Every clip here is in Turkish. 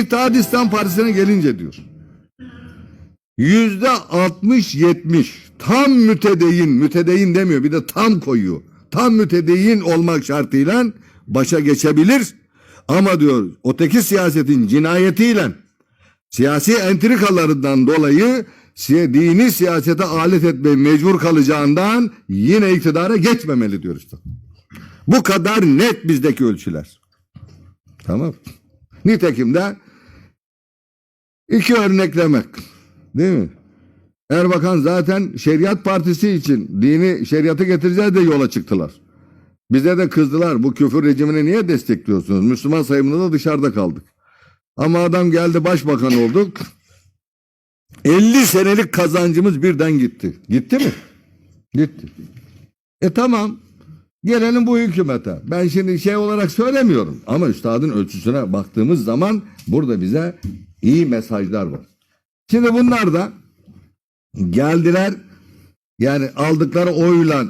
İttihat İslam Partisi'ne gelince diyor. Yüzde 60-70 tam mütedeyyin, mütedeyyin demiyor bir de tam koyuyor. Tam mütedeyyin olmak şartıyla başa geçebilir. Ama diyor öteki siyasetin cinayetiyle siyasi entrikalarından dolayı dini siyasete alet etmeye mecbur kalacağından yine iktidara geçmemeli diyor işte. Bu kadar net bizdeki ölçüler. Tamam. Nitekim de iki örneklemek. Değil mi? Erbakan zaten şeriat partisi için dini şeriatı getireceğiz de yola çıktılar. Bize de kızdılar. Bu küfür rejimini niye destekliyorsunuz? Müslüman sayımında da dışarıda kaldık. Ama adam geldi başbakan olduk. 50 senelik kazancımız birden gitti. Gitti mi? Gitti. E tamam. Gelelim bu hükümete. Ben şimdi şey olarak söylemiyorum. Ama üstadın ölçüsüne baktığımız zaman burada bize iyi mesajlar var. Şimdi bunlar da geldiler yani aldıkları oyla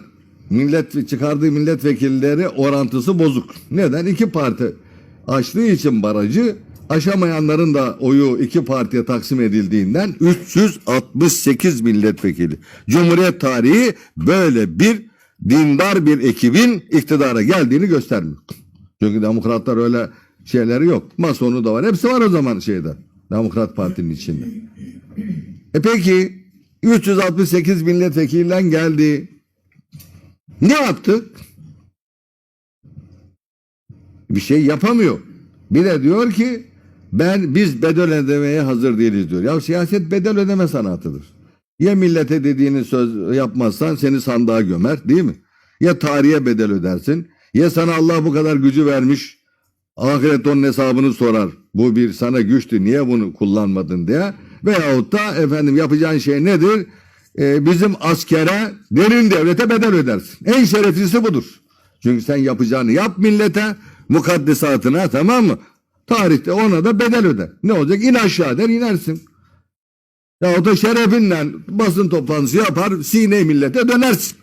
millet çıkardığı milletvekilleri orantısı bozuk. Neden? İki parti açtığı için barajı aşamayanların da oyu iki partiye taksim edildiğinden 368 milletvekili. Cumhuriyet tarihi böyle bir dindar bir ekibin iktidara geldiğini göstermiyor. Çünkü demokratlar öyle şeyleri yok. Masonu da var. Hepsi var o zaman şeyde. Demokrat Parti'nin içinde. E peki 368 milletvekilinden geldi. Ne yaptı? Bir şey yapamıyor. Bir de diyor ki ben biz bedel ödemeye hazır değiliz diyor. Ya siyaset bedel ödeme sanatıdır. Ya millete dediğini söz yapmazsan seni sandığa gömer değil mi? Ya tarihe bedel ödersin. Ya sana Allah bu kadar gücü vermiş. Ahiret onun hesabını sorar. Bu bir sana güçtü niye bunu kullanmadın diye. Veyahut da efendim yapacağın şey nedir? Ee, bizim askere derin devlete bedel ödersin. En şereflisi budur. Çünkü sen yapacağını yap millete mukaddesatına tamam mı? Tarihte ona da bedel öder. Ne olacak? İn aşağı der inersin. Ya o da şerefinle basın toplantısı yapar sine millete dönersin.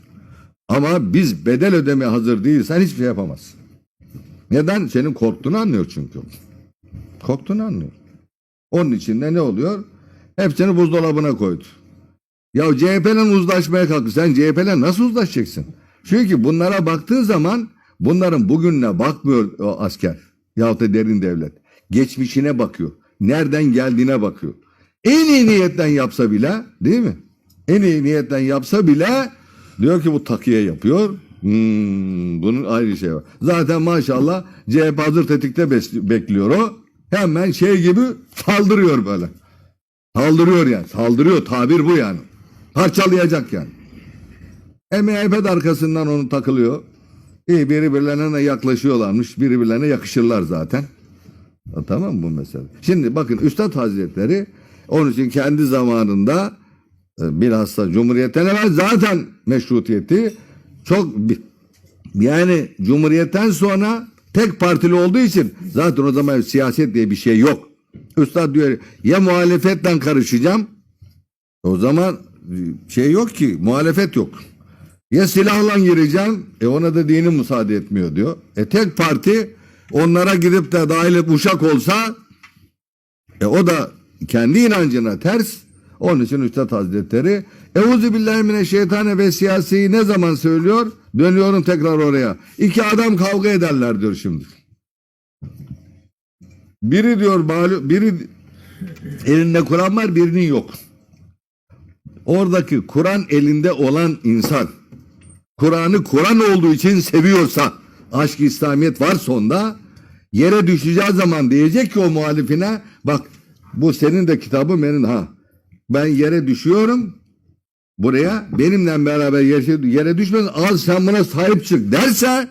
Ama biz bedel ödemeye hazır değilsen hiçbir şey yapamazsın. Neden? Senin korktuğunu anlıyor çünkü. Korktuğunu anlıyor. Onun için de ne oluyor? Hepsini buzdolabına koydu. Ya CHP'yle uzlaşmaya kalktı. Sen CHP'yle nasıl uzlaşacaksın? Çünkü bunlara baktığın zaman bunların bugününe bakmıyor o asker. Yahut da derin devlet. Geçmişine bakıyor. Nereden geldiğine bakıyor. En iyi niyetten yapsa bile değil mi? En iyi niyetten yapsa bile diyor ki bu takiye yapıyor. Hmm, bunun ayrı şey var. Zaten maşallah CHP hazır tetikte bekliyor o. Hemen şey gibi saldırıyor böyle. Saldırıyor yani. Saldırıyor. Tabir bu yani. Parçalayacak yani. MHP de arkasından onu takılıyor. İyi birbirlerine yaklaşıyorlarmış. Birbirlerine yakışırlar zaten. Ha, Tamam mı bu mesele? Şimdi bakın Üstad Hazretleri onun için kendi zamanında e, bilhassa Cumhuriyet'ten evvel zaten meşrutiyeti çok yani Cumhuriyet'ten sonra tek partili olduğu için zaten o zaman siyaset diye bir şey yok. Üstad diyor ya muhalefetten karışacağım o zaman e, şey yok ki muhalefet yok. Ya silahla gireceğim e ona da dini müsaade etmiyor diyor. E tek parti onlara gidip de dahil et uşak olsa e o da kendi inancına ters. Onun için Üstad Hazretleri Euzu billahi mineşşeytane ve siyasiyi ne zaman söylüyor? Dönüyorum tekrar oraya. İki adam kavga ederler diyor şimdi. Biri diyor biri elinde Kur'an var, birinin yok. Oradaki Kur'an elinde olan insan Kur'an'ı Kur'an olduğu için seviyorsa aşk İslamiyet var sonda yere düşeceği zaman diyecek ki o muhalifine bak bu senin de kitabın benim ha ben yere düşüyorum buraya benimle beraber yere, düşmez al sen buna sahip çık derse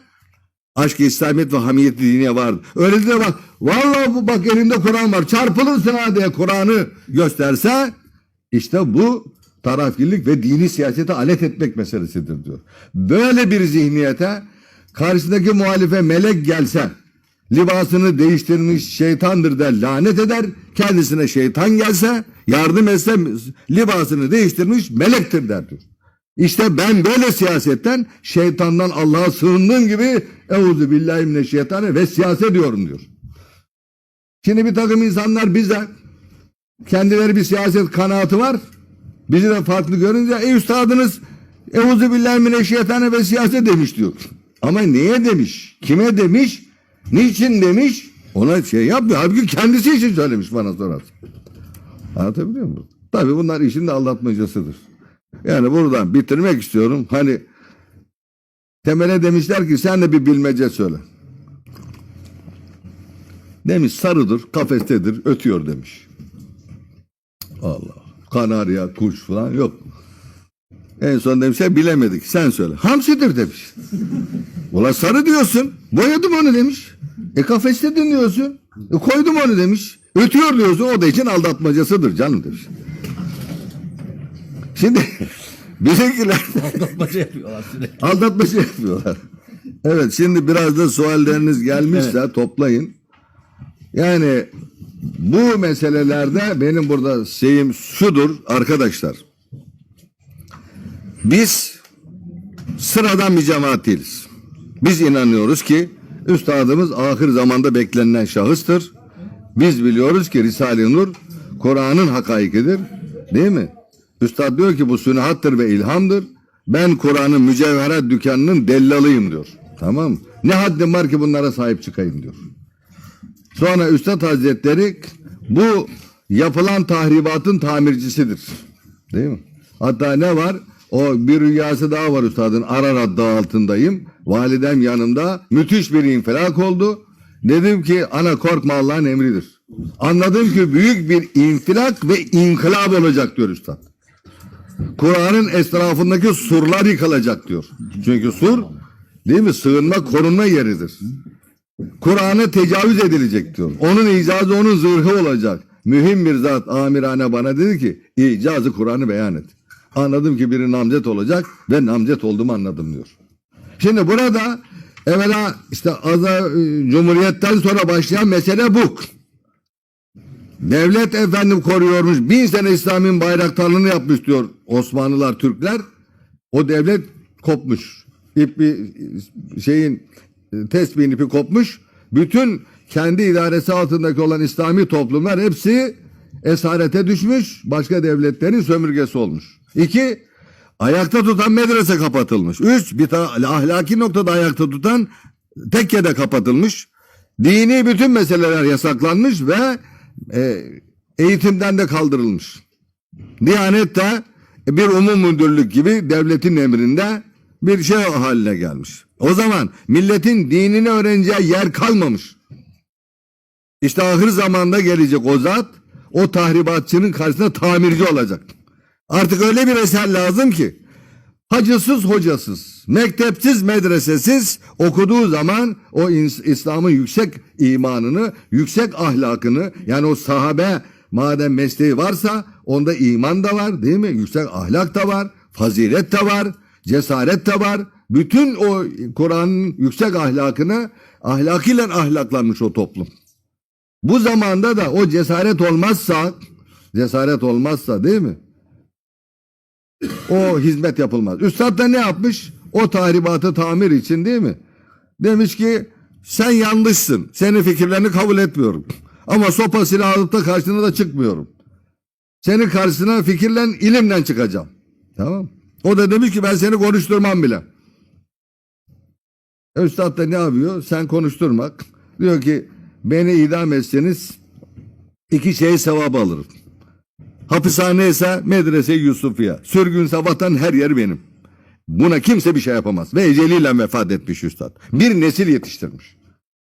aşk İslamiyet ve hamiyet dine vardır. Öyle de bak vallahi bu bak elimde Kur'an var çarpılırsın ha diye Kur'an'ı gösterse işte bu tarafgirlik ve dini siyasete alet etmek meselesidir diyor. Böyle bir zihniyete karşısındaki muhalife melek gelse libasını değiştirmiş şeytandır der lanet eder. Kendisine şeytan gelse yardım etse libasını değiştirmiş melektir der diyor. İşte ben böyle siyasetten şeytandan Allah'a sığındığım gibi Euzu billahi mineşşeytanirracim ve siyaset diyorum diyor. Şimdi bir takım insanlar bize kendileri bir siyaset kanaatı var. Bizi de farklı görünce ey üstadınız Euzu billahi mineşşeytane ve siyaset demiş diyor. Ama niye demiş? Kime demiş? Niçin demiş? Ona şey yapmıyor. Halbuki kendisi için söylemiş bana sorarsan. Anlatabiliyor muyum? Tabii bunlar işin de aldatmacasıdır. Yani buradan bitirmek istiyorum. Hani temele demişler ki sen de bir bilmece söyle. Demiş sarıdır, kafestedir, ötüyor demiş. Allah. Kanarya, kuş falan yok. En son demişler bilemedik. Sen söyle. Hamsidir demiş. Ulan sarı diyorsun. Boyadım onu demiş. E kafeste dinliyorsun. E koydum onu demiş. Ötüyor diyorsun. O da için aldatmacasıdır canım demiş. Şimdi bizimkiler Aldatmaca yapıyorlar sürekli. aldatmaca yapıyorlar. Evet şimdi biraz da sualleriniz gelmişse toplayın. Yani bu meselelerde benim burada şeyim şudur arkadaşlar. Biz sıradan bir cemaat değiliz. Biz inanıyoruz ki üstadımız ahir zamanda beklenilen şahıstır. Biz biliyoruz ki Risale-i Nur Kur'an'ın hakaikidir. Değil mi? Üstad diyor ki bu sünahattır ve ilhamdır. Ben Kur'an'ın mücevherat dükkanının dellalıyım diyor. Tamam? Ne haddim var ki bunlara sahip çıkayım diyor. Sonra Üstad Hazretleri bu yapılan tahribatın tamircisidir. Değil mi? Hatta ne var? O bir rüyası daha var üstadın. Ararat dağı altındayım. Validem yanımda. Müthiş bir infilak oldu. Dedim ki ana korkma Allah'ın emridir. Anladım ki büyük bir infilak ve inkılap olacak diyor üstad. Kur'an'ın etrafındaki surlar yıkılacak diyor. Çünkü sur değil mi? Sığınma korunma yeridir. Kur'an'a tecavüz edilecek diyor. Onun icazı onun zırhı olacak. Mühim bir zat amirane bana dedi ki icazı Kur'an'ı beyan et. Anladım ki biri namzet olacak ve namzet olduğumu anladım diyor. Şimdi burada evvela işte aza, e, Cumhuriyet'ten sonra başlayan mesele bu. Devlet efendim koruyormuş. Bin sene İslam'ın bayraktarlığını yapmış diyor Osmanlılar, Türkler. O devlet kopmuş. İpi, şeyin e, tesbihin ipi kopmuş. Bütün kendi idaresi altındaki olan İslami toplumlar hepsi esarete düşmüş. Başka devletlerin sömürgesi olmuş. İki, ayakta tutan medrese kapatılmış. Üç, bir ahlaki noktada ayakta tutan tekkede kapatılmış. Dini bütün meseleler yasaklanmış ve e, eğitimden de kaldırılmış. Diyanet de bir umum müdürlük gibi devletin emrinde bir şey haline gelmiş. O zaman milletin dinini öğreneceği yer kalmamış. İşte ahir zamanda gelecek o zat o tahribatçının karşısında tamirci olacak. Artık öyle bir eser lazım ki hacısız hocasız, mektepsiz medresesiz okuduğu zaman o İslam'ın yüksek imanını, yüksek ahlakını yani o sahabe madem mesleği varsa onda iman da var değil mi? Yüksek ahlak da var, fazilet de var, cesaret de var. Bütün o Kur'an'ın yüksek ahlakını ahlakıyla ahlaklanmış o toplum. Bu zamanda da o cesaret olmazsa, cesaret olmazsa değil mi? O hizmet yapılmaz. Üstad da ne yapmış? O tahribatı tamir için değil mi? Demiş ki sen yanlışsın. Senin fikirlerini kabul etmiyorum. Ama sopa silah alıp da karşına da çıkmıyorum. Senin karşısına fikirle, ilimle çıkacağım. Tamam. O da demiş ki ben seni konuşturmam bile. E, Üstad da ne yapıyor? Sen konuşturmak. Diyor ki beni idam etseniz iki şey sevap alırım. Hapishane ise medrese Yusufiye. Sürgünse vatan her yer benim. Buna kimse bir şey yapamaz. Ve eceliyle vefat etmiş üstad. Bir nesil yetiştirmiş.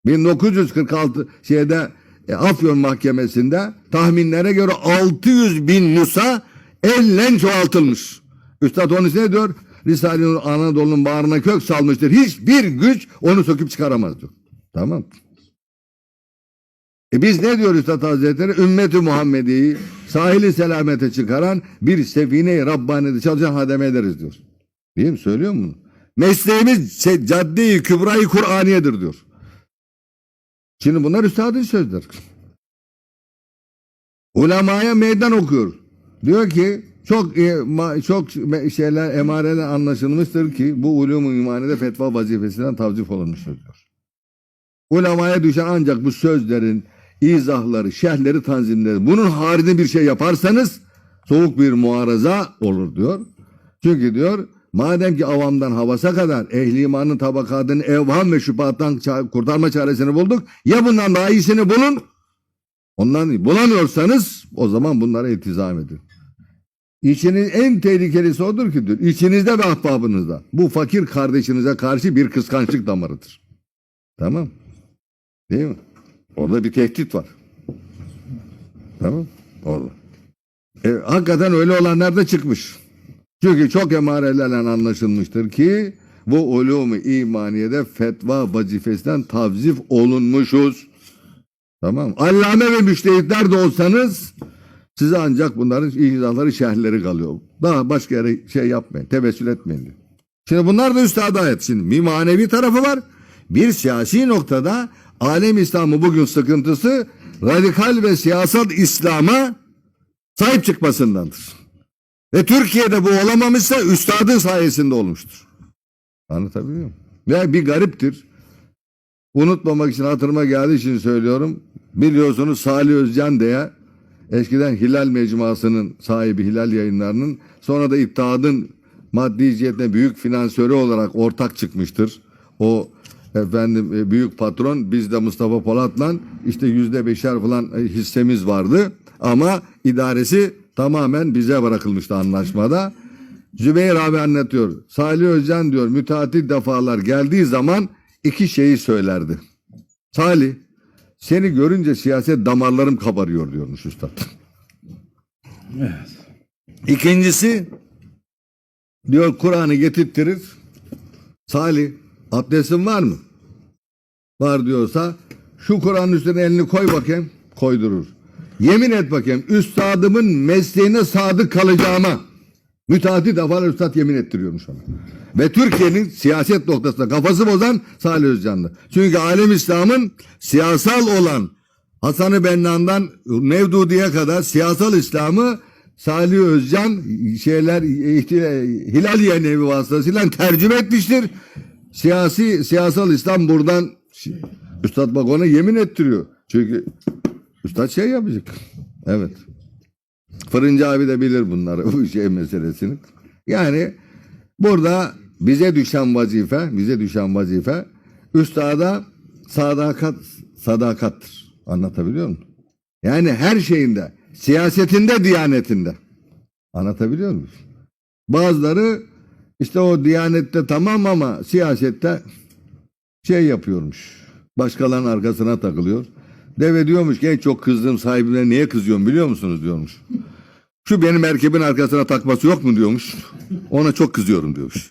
1946 şeyde e, Afyon Mahkemesi'nde tahminlere göre 600 bin nüsa elle çoğaltılmış. Üstad onun için ne diyor? Risale-i Anadolu'nun bağrına kök salmıştır. Hiçbir güç onu söküp çıkaramaz diyor. Tamam. E biz ne diyoruz Üstad Hazretleri? Ümmeti Muhammedi'yi sahili selamete çıkaran bir sefine-i Rabbani'de çalışan hademe ederiz diyor. Değil mi? Söylüyor mu? Mesleğimiz şey, cadde-i kübra-i Kur'aniyedir diyor. Şimdi bunlar üstadın sözleri. Ulemaya meydan okuyor. Diyor ki çok e, çok şeyler emareler anlaşılmıştır ki bu ulum-u imanide fetva vazifesinden tavzif olunmuştur diyor. Ulemaya düşen ancak bu sözlerin izahları, şerhleri, tanzimleri. Bunun haricinde bir şey yaparsanız soğuk bir muaraza olur diyor. Çünkü diyor madem ki avamdan havasa kadar ehli imanın tabakatını evham ve şüphattan kurtarma çaresini bulduk. Ya bundan daha iyisini bulun. Ondan bulamıyorsanız o zaman bunlara iltizam edin. İçiniz en tehlikelisi odur ki diyor. İçinizde ve ahbabınızda. Bu fakir kardeşinize karşı bir kıskançlık damarıdır. Tamam. Değil mi? Orada bir tehdit var. Tamam. Orada. E, hakikaten öyle olanlar da çıkmış. Çünkü çok emarelerle anlaşılmıştır ki bu ulûmu imaniyede fetva vazifesinden tavzif olunmuşuz. Tamam. Allame ve müştehitler de olsanız size ancak bunların izahları şerhleri kalıyor. Daha başka yere şey yapmayın. Tevessül etmeyin diyor. Şimdi bunlar da üstada ayet. Şimdi bir manevi tarafı var. Bir siyasi noktada alem İslamı bugün sıkıntısı radikal ve siyasal İslam'a sahip çıkmasındandır. Ve Türkiye'de bu olamamışsa üstadın sayesinde olmuştur. Anlatabiliyor muyum? Ve bir gariptir. Unutmamak için hatırıma geldiği için söylüyorum. Biliyorsunuz Salih Özcan diye eskiden Hilal Mecmuası'nın sahibi Hilal yayınlarının sonra da İttihat'ın maddi cihetle büyük finansörü olarak ortak çıkmıştır. O efendim e, büyük patron biz de Mustafa Polat'la işte yüzde beşer falan e, hissemiz vardı. Ama idaresi tamamen bize bırakılmıştı anlaşmada. Zübeyir abi anlatıyor. Salih Özcan diyor müteahhit defalar geldiği zaman iki şeyi söylerdi. Salih seni görünce siyaset damarlarım kabarıyor diyormuş üstad. İkincisi diyor Kur'an'ı getirttirir. Salih abdestin var mı? Var diyorsa şu Kur'an'ın üstüne elini koy bakayım. Koydurur. Yemin et bakayım üstadımın mesleğine sadık kalacağıma. Müteahhit defalar üstad yemin ettiriyormuş ona. Ve Türkiye'nin siyaset noktasında kafası bozan Salih Özcan'dı. Çünkü alem İslam'ın siyasal olan Hasan-ı Bennan'dan Nevdudi'ye kadar siyasal İslam'ı Salih Özcan şeyler ihtilal, Hilaliye nevi vasıtasıyla tercüme etmiştir. Siyasi siyasal İslam buradan Üstad bak ona yemin ettiriyor. Çünkü Üstad şey yapacak. Evet. Fırıncı abi de bilir bunları bu şey meselesini. Yani burada bize düşen vazife, bize düşen vazife üstada sadakat sadakattır. Anlatabiliyor muyum? Yani her şeyinde, siyasetinde, diyanetinde. Anlatabiliyor muyum? Bazıları işte o diyanette tamam ama siyasette şey yapıyormuş. Başkalarının arkasına takılıyor. Deve diyormuş ki çok kızdığım sahibine niye kızıyorum biliyor musunuz diyormuş. Şu benim merkebin arkasına takması yok mu diyormuş. Ona çok kızıyorum diyormuş.